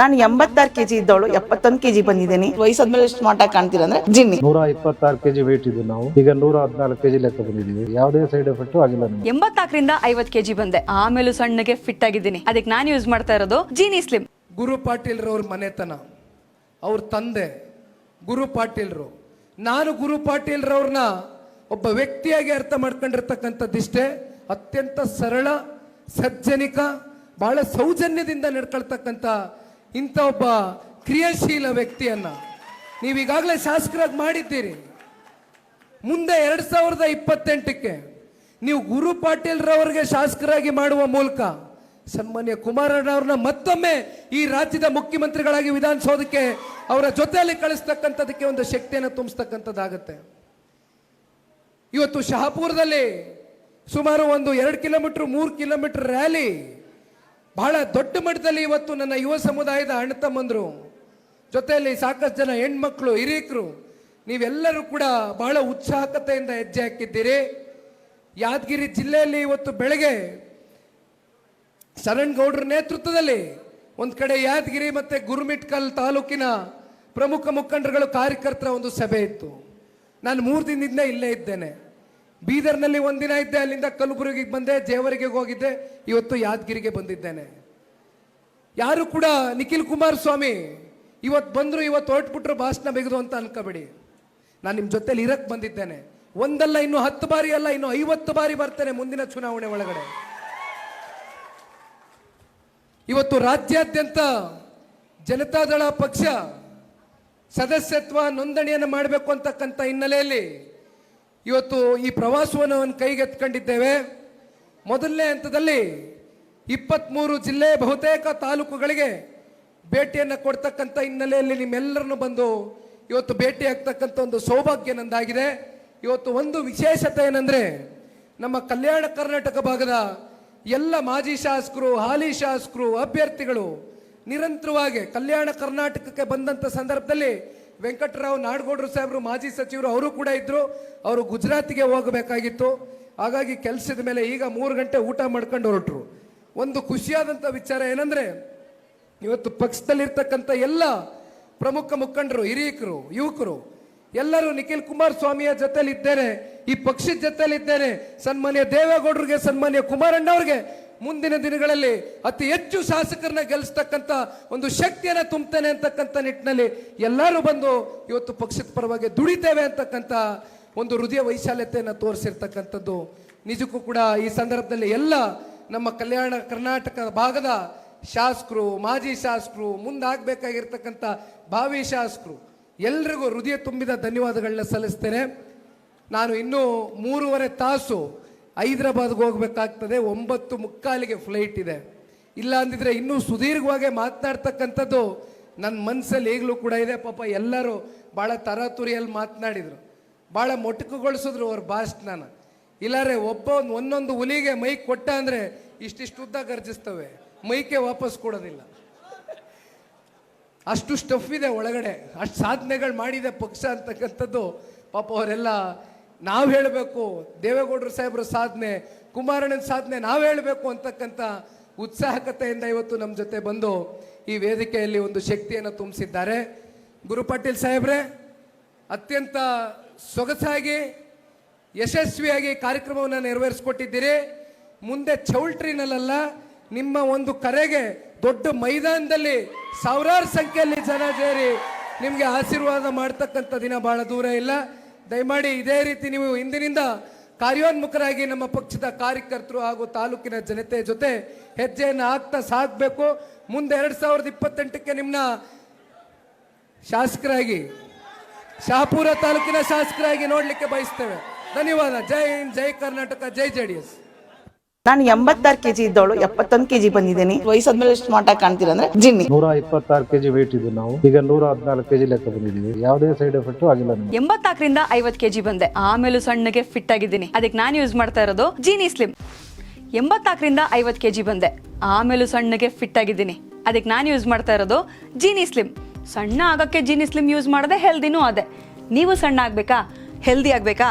ನಾನು ಎಂಬತ್ತಾರು ಕೆಜಿ ಇದ್ದವಳು ಎಪ್ಪತ್ತೊಂದು ಕೆಜಿ ಬಂದಿದ್ದೀನಿ. ವಯಸ್ಸಾದ್ಮೇಲೆ ಸ್ಮಾರ್ಟ್ ಆಗಿ ಕಾಣ್ತೀರ ಅಂದ್ರೆ ಜಿನ್ನಿ. ನೂರ ಇಪ್ಪತ್ತಾರು ಕೆಜಿ ವೇಟ್ ಇದ್ದು ನಾವು. ಈಗ ನೂರ ಹದಿನಾಲ್ಕು ಕೆಜಿ ಲೆಕ್ಕ ಬಂದಿದ್ದೀವಿ. ಯಾವುದೇ ಸೈಡ್ ಎಫೆಕ್ಟ್ ಆಗಿಲ್ಲ ನಮಗೆ. ಎಂಬತ್ನಾಲ್ಕರಿಂದ ಐವತ್ ಕೆಜಿ ಬಂದೆ. ಆಮೇಲೆ ಸಣ್ಣಗೆ ಫಿಟ್ ಆಗಿದ್ದೀನಿ. ಅದಕ್ಕೆ ನಾನು ಯೂಸ್ ಮಾಡ್ತಾ ಇರೋದು ಜೀನಿ ಸ್ಲಿಮ್ ಗುರು ಪಾಟೀಲ್ರವ್ರ ಮನೆತನ ಅವ್ರ ತಂದೆ ಗುರು ಪಾಟೀಲ್ರು. ನಾನು ಗುರು ಪಾಟೀಲ್ರವ್ರನ್ನ ಒಬ್ಬ ವ್ಯಕ್ತಿಯಾಗಿ ಅರ್ಥ ಮಾಡ್ಕೊಂಡಿರ್ತಕ್ಕಂಥದ್ದಿಷ್ಟೇ ಅತ್ಯಂತ ಸರಳ ಸಜ್ಜನಿಕ ಬಹಳ ಸೌಜನ್ಯದಿಂದ ನಡ್ಕೊಳ್ತಕ್ಕಂಥ ಇಂಥ ಒಬ್ಬ ಕ್ರಿಯಾಶೀಲ ವ್ಯಕ್ತಿಯನ್ನ ನೀವು ಈಗಾಗಲೇ ಶಾಸಕರಾಗಿ ಮಾಡಿದ್ದೀರಿ. ಮುಂದೆ ಎರಡ್ ಸಾವಿರದ ಇಪ್ಪತ್ತೆಂಟಕ್ಕೆ ನೀವು ಗುರು ಪಾಟೀಲ್ರವರಿಗೆ ಶಾಸಕರಾಗಿ ಮಾಡುವ ಮೂಲಕ ಸನ್ಮಾನ್ಯ ಕುಮಾರಣ್ಣವ್ರನ್ನ ಮತ್ತೊಮ್ಮೆ ಈ ರಾಜ್ಯದ ಮುಖ್ಯಮಂತ್ರಿಗಳಾಗಿ ವಿಧಾನಸೌಧಕ್ಕೆ ಅವರ ಜೊತೆಯಲ್ಲಿ ಕಳಿಸ್ತಕ್ಕಂಥದಕ್ಕೆ ಒಂದು ಶಕ್ತಿಯನ್ನು ತುಂಬಿಸ್ತಕ್ಕಂಥದ್ದಾಗತ್ತೆ. ಇವತ್ತು ಶಹಾಪುರದಲ್ಲಿ ಸುಮಾರು ಒಂದು ಎರಡು ಕಿಲೋಮೀಟರ್, ಮೂರು ಕಿಲೋಮೀಟರ್ ರ್ಯಾಲಿ ಬಹಳ ದೊಡ್ಡ ಮಟ್ಟದಲ್ಲಿ ಇವತ್ತು ನನ್ನ ಯುವ ಸಮುದಾಯದ ಅಣ್ಣ ತಮ್ಮಂದ್ರು. ಜೊತೆಯಲ್ಲಿ ಸಾಕಷ್ಟು ಜನ ಹೆಣ್ಮಕ್ಳು, ಹಿರಿಯಕರು, ನೀವೆಲ್ಲರೂ ಕೂಡ ಬಹಳ ಉತ್ಸಾಹಕತೆಯಿಂದ ಹೆಜ್ಜೆ ಹಾಕಿದ್ದೀರಿ. ಯಾದಗಿರಿ ಜಿಲ್ಲೆಯಲ್ಲಿ ಇವತ್ತು ಬೆಳಗ್ಗೆ ಶರಣ್ ಗೌಡ್ರ ನೇತೃತ್ವದಲ್ಲಿ ಒಂದು ಕಡೆ ಯಾದಗಿರಿ ಮತ್ತೆ ಗುರುಮಿಟ್ಕಲ್ ತಾಲೂಕಿನ ಪ್ರಮುಖ ಮುಖಂಡರುಗಳು, ಕಾರ್ಯಕರ್ತರ ಒಂದು ಸಭೆ ಇತ್ತು. ನಾನು ಮೂರು ದಿನದಿಂದ ಇಲ್ಲೇ ಇದ್ದೇನೆ. ಬೀದರ್ನಲ್ಲಿ ಒಂದಿನ ಇದ್ದೆ, ಅಲ್ಲಿಂದ ಕಲಬುರಗಿಗೆ ಬಂದೆ, ಜೇವರಿಗೆ ಹೋಗಿದ್ದೆ, ಇವತ್ತು ಯಾದಗಿರಿಗೆ ಬಂದಿದ್ದೇನೆ. ಯಾರು ಕೂಡ ನಿಖಿಲ್ ಕುಮಾರಸ್ವಾಮಿ ಇವತ್ತು ಬಂದರು ಇವತ್ತು ಹೊರಟ್ಬಿಟ್ರು, ಭಾಷಣ ಬಿಗದು ಅಂತ ಅನ್ಕೋಬೇಡಿ. ನಾನು ನಿಮ್ಮ ಜೊತೆಲಿ ಇರಕ್ಕೆ ಬಂದಿದ್ದೇನೆ. ಒಂದಲ್ಲ, ಇನ್ನು ಹತ್ತು ಬಾರಿ ಅಲ್ಲ, ಇನ್ನು ಐವತ್ತು ಬಾರಿ ಬರ್ತೇನೆ ಮುಂದಿನ ಚುನಾವಣೆ ಒಳಗಡೆ. ಇವತ್ತು ರಾಜ್ಯಾದ್ಯಂತ ಜನತಾದಳ ಪಕ್ಷ ಸದಸ್ಯತ್ವ ನೋಂದಣಿಯನ್ನು ಮಾಡಬೇಕು ಅಂತಕ್ಕಂಥ ಹಿನ್ನೆಲೆಯಲ್ಲಿ ಇವತ್ತು ಈ ಪ್ರವಾಸವನ್ನು ಕೈಗೆತ್ಕೊಂಡಿದ್ದೇವೆ ಮೊದಲನೇ ಹಂತದಲ್ಲಿ ಇಪ್ಪತ್ತ್ಮೂರು ಜಿಲ್ಲೆ ಬಹುತೇಕ ತಾಲೂಕುಗಳಿಗೆ ಭೇಟಿಯನ್ನು ಕೊಡ್ತಕ್ಕಂಥ ಹಿನ್ನೆಲೆಯಲ್ಲಿ ನಿಮ್ಮೆಲ್ಲರನ್ನು ಬಂದು ಇವತ್ತು ಭೇಟಿ ಆಗ್ತಕ್ಕಂಥ ಒಂದು ಸೌಭಾಗ್ಯ ನಂದಾಗಿದೆ. ಇವತ್ತು ಒಂದು ವಿಶೇಷತೆ ಏನಂದರೆ ನಮ್ಮ ಕಲ್ಯಾಣ ಕರ್ನಾಟಕ ಭಾಗದ ಎಲ್ಲ ಮಾಜಿ ಶಾಸಕರು, ಹಾಲಿ ಶಾಸಕರು, ಅಭ್ಯರ್ಥಿಗಳು ನಿರಂತರವಾಗಿ ಕಲ್ಯಾಣ ಕರ್ನಾಟಕಕ್ಕೆ ಬಂದಂಥ ಸಂದರ್ಭದಲ್ಲಿ ವೆಂಕಟರಾವ್ ನಾಡಗೌಡರು ಸಾಹೇಬರು, ಮಾಜಿ ಸಚಿವರು ಅವರು ಕೂಡ ಇದ್ದರು ಅವರು ಗುಜರಾತಿಗೆ ಹೋಗಬೇಕಾಗಿತ್ತು. ಹಾಗಾಗಿ ಕೆಲಸದ ಮೇಲೆ ಈಗ ಮೂರು ಗಂಟೆ ಊಟ ಮಾಡ್ಕೊಂಡು ಹೊರಟ್ರು. ಒಂದು ಖುಷಿಯಾದಂಥ ವಿಚಾರ ಏನಂದ್ರೆ ಇವತ್ತು ಪಕ್ಷದಲ್ಲಿರ್ತಕ್ಕಂಥ ಎಲ್ಲ ಪ್ರಮುಖ ಮುಖಂಡರು, ಹಿರಿಯಕರು, ಯುವಕರು, ಎಲ್ಲರೂ ನಿಖಿಲ್ ಕುಮಾರಸ್ವಾಮಿಯ ಜೊತೆಲಿ ಇದ್ದೇನೆ ಈ ಪಕ್ಷದ ಜೊತೆಲಿ ಇದ್ದೇನೆ ಸನ್ಮಾನ್ಯ ದೇವೇಗೌಡರಿಗೆ, ಸನ್ಮಾನ್ಯ ಕುಮಾರಣ್ಣ ಅವ್ರಿಗೆ ಮುಂದಿನ ದಿನಗಳಲ್ಲಿ ಅತಿ ಹೆಚ್ಚು ಶಾಸಕರನ್ನ ಗೆಲ್ಲಿಸ್ತಕ್ಕಂಥ ಒಂದು ಶಕ್ತಿಯನ್ನ ತುಂಬುತ್ತೇನೆ ಅಂತಕ್ಕಂಥ ನಿಟ್ಟಿನಲ್ಲಿ ಎಲ್ಲರೂ ಬಂದು ಇವತ್ತು ಪಕ್ಷದ ಪರವಾಗಿ ದುಡಿತೇವೆ ಅಂತಕ್ಕಂಥ ಒಂದು ಹೃದಯ ವೈಶಾಲ್ಯತೆಯನ್ನು ತೋರಿಸಿರ್ತಕ್ಕಂಥದ್ದು. ನಿಜಕ್ಕೂ ಕೂಡ ಈ ಸಂದರ್ಭದಲ್ಲಿ ಎಲ್ಲ ನಮ್ಮ ಕಲ್ಯಾಣ ಕರ್ನಾಟಕ ಭಾಗದ ಶಾಸಕರು, ಮಾಜಿ ಶಾಸಕರು, ಮುಂದಾಗಬೇಕಾಗಿರ್ತಕ್ಕಂಥ ಭಾವಿ ಶಾಸಕರು, ಎಲ್ರಿಗೂ ಹೃದಯ ತುಂಬಿದ ಧನ್ಯವಾದಗಳನ್ನ ಸಲ್ಲಿಸ್ತೇನೆ. ನಾನು ಇನ್ನೂ ಮೂರುವರೆ ತಾಸು ಹೈದರಾಬಾದ್ಗೆ ಹೋಗ್ಬೇಕಾಗ್ತದೆ. ಒಂಬತ್ತು ಮುಕ್ಕಾಲಿಗೆ ಫ್ಲೈಟ್ ಇದೆ. ಇಲ್ಲ ಅಂದಿದ್ರೆ ಇನ್ನೂ ಸುದೀರ್ಘವಾಗಿ ಮಾತನಾಡ್ತಕ್ಕಂಥದ್ದು ನನ್ನ ಮನಸ್ಸಲ್ಲಿ ಈಗಲೂ ಕೂಡ ಇದೆ. ಪಾಪ ಎಲ್ಲರೂ ಭಾಳ ತರಾತುರಿಯಲ್ಲಿ ಮಾತನಾಡಿದರು. ಭಾಳ ಮೊಟಕುಗೊಳಿಸಿದ್ರು ಅವ್ರ ಭಾಷಣನ ಇಲ್ಲಾರೆ ಒಬ್ಬ ಒಂದೊಂದು ಹುಲಿಗೆ ಮೈಕ್ ಕೊಟ್ಟ ಅಂದರೆ ಇಷ್ಟಿಷ್ಟು ಉದ್ದ ಗರ್ಜಿಸ್ತವೆ. ಮೈಕೆ ವಾಪಸ್ ಕೊಡೋದಿಲ್ಲ. ಅಷ್ಟು ಸ್ಟಫ್ ಇದೆ ಒಳಗಡೆ. ಅಷ್ಟು ಸಾಧನೆಗಳು ಮಾಡಿದೆ ಪಕ್ಷ ಅಂತಕ್ಕಂಥದ್ದು ಪಾಪ ಅವರೆಲ್ಲ ನಾವು ಹೇಳಬೇಕು, ದೇವೇಗೌಡರು ಸಾಹೇಬ್ರ ಸಾಧನೆ, ಕುಮಾರಣ್ಣನ ಸಾಧನೆ ನಾವು ಹೇಳಬೇಕು ಅಂತಕ್ಕಂಥ ಉತ್ಸಾಹಕತೆಯಿಂದ ಇವತ್ತು ನಮ್ಮ ಜೊತೆ ಬಂದು ಈ ವೇದಿಕೆಯಲ್ಲಿ ಒಂದು ಶಕ್ತಿಯನ್ನು ತುಂಬಿಸಿದ್ದಾರೆ. ಗುರು ಪಾಟೀಲ್ ಸಾಹೇಬ್ರೆ, ಅತ್ಯಂತ ಸೊಗಸಾಗಿ ಯಶಸ್ವಿಯಾಗಿ ಕಾರ್ಯಕ್ರಮವನ್ನು ನೆರವೇರಿಸಿಕೊಟ್ಟಿದ್ದೀರಿ. ಮುಂದೆ ಚೌಲ್ಟ್ರಿನಲ್ಲ ನಿಮ್ಮ ಒಂದು ಕರೆಗೆ ದೊಡ್ಡ ಮೈದಾನದಲ್ಲಿ ಸಾವಿರಾರು ಸಂಖ್ಯೆಯಲ್ಲಿ ಜನ ಸೇರಿ ನಿಮಗೆ ಆಶೀರ್ವಾದ ಮಾಡ್ತಕ್ಕಂಥ ದಿನ ಬಹಳ ದೂರ ಇಲ್ಲ. ದಯಮಾಡಿ ಇದೇ ರೀತಿ ನೀವು ಇಂದಿನಿಂದ ಕಾರ್ಯೋನ್ಮುಖರಾಗಿ ನಮ್ಮ ಪಕ್ಷದ ಕಾರ್ಯಕರ್ತರು ಹಾಗೂ ತಾಲೂಕಿನ ಜನತೆ ಜೊತೆ ಹೆಜ್ಜೆಯನ್ನು ಹಾಕ್ತಾ ಸಾಕಬೇಕು. ಮುಂದೆ ಎರಡು ಸಾವಿರದ ಇಪ್ಪತ್ತೆಂಟಕ್ಕೆ ನಿಮ್ಮನ್ನ ಶಾಸಕರಾಗಿ, ಶಾಪುರ ತಾಲೂಕಿನ ಶಾಸಕರಾಗಿ ನೋಡಲಿಕ್ಕೆ ಬಯಸ್ತೇವೆ. ಧನ್ಯವಾದ. ಜೈ ಹಿಂದ್ ಜೈ ಕರ್ನಾಟಕ ಜೈ ಜೆ ಡಿ ಎಸ್. ನಾನು ಎಂಬತ್ತಾರು ಕೆಜಿ ಇದ್ದವಳು ಎಪ್ಪತ್ತೊಂದು ಕೆಜಿ ಬಂದಿದ್ದೀನಿ. ವಯಸ್ಸಾದ್ಮೇಲೆ ಸ್ಮಾರ್ಟ್ ಆಗಿ ಕಾಣ್ತೀರ ಅಂದ್ರೆ ಜಿನ್ನಿ. ನೂರ ಇಪ್ಪತ್ತಾರು ಕೆಜಿ ವೇಟ್ ಇದ್ದು ನಾವು. ಈಗ ನೂರ ಹದಿನಾಲ್ಕು ಕೆಜಿ ಲೆಕ್ಕ ಬಂದಿದ್ದೀವಿ. ಯಾವುದೇ ಸೈಡ್ ಎಫೆಕ್ಟ್ ಆಗಿಲ್ಲ ಎಂಬತ್ತಾಕರಿಂದ ಎಂಬತ್ನಾಲ್ಕರಿಂದ ಐವತ್ ಕೆಜಿ ಬಂದೆ. ಆಮೇಲೂ ಸಣ್ಣಗೆ ಫಿಟ್ ಆಗಿದ್ದೀನಿ. ಅದಕ್ಕೆ ನಾನು ಯೂಸ್ ಮಾಡ್ತಾ ಇರೋದು ಜೀನಿ ಸ್ಲಿಮ್ ಎಂಬತ್ನಾಲ್ಕರಿಂದ ಐವತ್ತು ಕೆಜಿ ಬಂದೆ. ಆಮೇಲೂ ಸಣ್ಣಗೆ ಫಿಟ್ ಆಗಿದ್ದೀನಿ. ಅದಕ್ಕೆ ನಾನು ಯೂಸ್ ಮಾಡ್ತಾ ಇರೋದು ಜೀನಿ ಸ್ಲಿಮ್ ಸಣ್ಣ ಆಗಕ್ಕೆ ಜೀನಿ ಸ್ಲಿಮ್ ಯೂಸ್ ಮಾಡದೆ ಹೆಲ್ದಿನೂ ಅದೇ. ನೀವು ಸಣ್ಣ ಆಗ್ಬೇಕಾ? ಹೆಲ್ದಿ ಆಗ್ಬೇಕಾ?